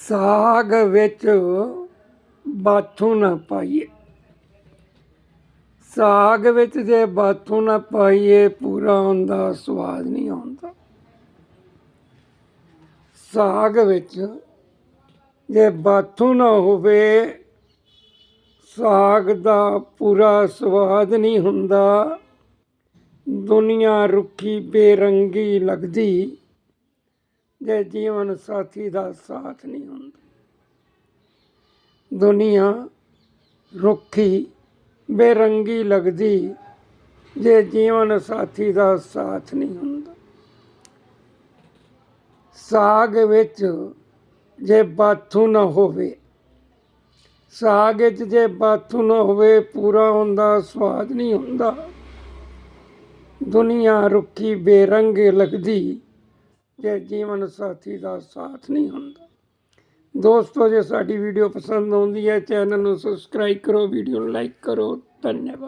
ਸਾਗ ਵਿੱਚ ਬਾਥੂ ਨਾ ਪਾਈਏ। ਸਾਗ ਵਿੱਚ ਜੇ ਬਾਥੂ ਨਾ ਪਾਈਏ, ਪੂਰਾ ਹੁੰਦਾ ਸਵਾਦ ਨਹੀਂ ਆਉਂਦਾ। ਸਾਗ ਵਿੱਚ ਜੇ ਬਾਥੂ ਨਾ ਹੋਵੇ, ਸਾਗ ਦਾ ਪੂਰਾ ਸਵਾਦ ਨਹੀਂ ਹੁੰਦਾ। ਦੁਨੀਆ ਰੁੱਖੀ ਬੇਰੰਗੀ ਲੱਗਦੀ। ਜੇ ਜੀਵਨ ਸਾਥੀ ਦਾ ਸਾਥ ਨਹੀਂ ਹੁੰਦਾ। ਦੁਨੀਆ ਰੁੱਖੀ, ਬੇਰੰਗੀ ਲੱਗਦੀ, ਜੇ ਜੀਵਨ ਸਾਥੀ ਦਾ ਸਾਥ ਨਹੀਂ ਹੁੰਦਾ। ਸਾਗ ਵਿੱਚ ਜੇ ਬਾਥੂ ਨਾ ਹੋਵੇ, ਸਾਗ ਵਿੱਚ ਜੇ ਬਾਥੂ ਨਾ ਹੋਵੇ, ਪੂਰਾ ਹੁੰਦਾ ਸਵਾਦ ਨਹੀਂ ਹੁੰਦਾ। ਦੁਨੀਆ ਰੁੱਖੀ, ਬੇਰੰਗ ਲੱਗਦੀ ਜੇ ਜੀਵਨ ਸਾਥੀ ਦਾ ਸਾਥ ਨਹੀਂ ਹੁੰਦਾ। ਦੋਸਤੋ, ਜੇ ਸਾਡੀ ਵੀਡੀਓ ਪਸੰਦ ਆਉਂਦੀ ਹੈ ਚੈਨਲ ਨੂੰ ਸਬਸਕ੍ਰਾਈਬ ਕਰੋ ਵੀਡੀਓ ਨੂੰ ਲਾਈਕ ਕਰੋ। ਧੰਨਵਾਦ।